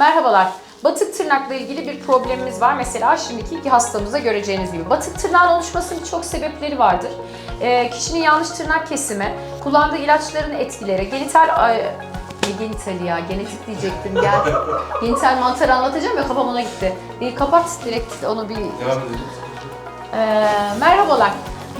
Merhabalar. Batık tırnakla ilgili bir problemimiz var. Mesela şimdiki iki hastamızda göreceğiniz gibi. Batık tırnağın oluşmasının birçok sebepleri vardır. Ee, kişinin yanlış tırnak kesimi, kullandığı ilaçların etkileri, genital... Ne genitali ya? Genetik diyecektim gel. genital mantarı anlatacağım ya kafam ona gitti. Bir kapat direkt onu bir Devam edelim. ee, merhabalar.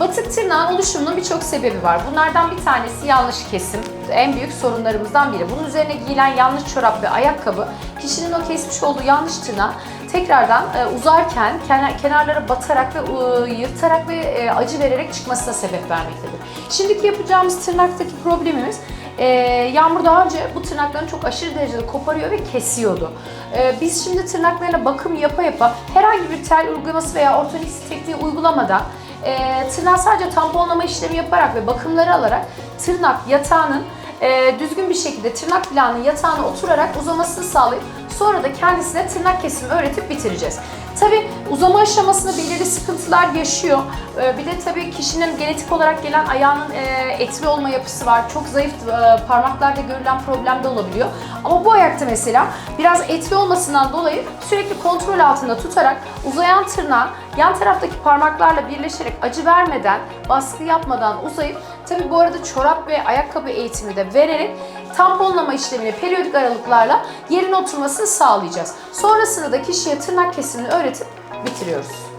Batık tırnağın oluşumunun birçok sebebi var. Bunlardan bir tanesi yanlış kesim. En büyük sorunlarımızdan biri. Bunun üzerine giyilen yanlış çorap ve ayakkabı kişinin o kesmiş olduğu yanlış tırnağı tekrardan e, uzarken kenar, kenarlara batarak ve e, yırtarak ve e, acı vererek çıkmasına sebep vermektedir. Şimdiki yapacağımız tırnaktaki problemimiz ee, Yağmur daha önce bu tırnaklarını çok aşırı derecede koparıyor ve kesiyordu. Ee, biz şimdi tırnaklarına bakım yapa yapa herhangi bir tel uygulaması veya ortodontik tekniği uygulamadan e, tırnağı sadece tamponlama işlemi yaparak ve bakımları alarak tırnak yatağının e, düzgün bir şekilde tırnak planının yatağına oturarak uzamasını sağlayıp sonra da kendisine tırnak kesimi öğretip bitireceğiz. Tabi uzama aşamasında belirli sıkıntılar yaşıyor. Ee, Bir de tabii kişinin genetik olarak gelen ayağının e, etli olma yapısı var. Çok zayıf e, parmaklarda görülen problem de olabiliyor. Ama bu ayakta mesela biraz etli olmasından dolayı sürekli kontrol altında tutarak uzayan tırnağı yan taraftaki parmaklarla birleşerek acı vermeden, baskı yapmadan uzayıp tabii bu arada çorap ve ayakkabı eğitimi de vererek tamponlama işlemini periyodik aralıklarla yerin oturmasını sağlayacağız. Sonrasında da kişiye tırnak kesimini öğretip bitiriyoruz.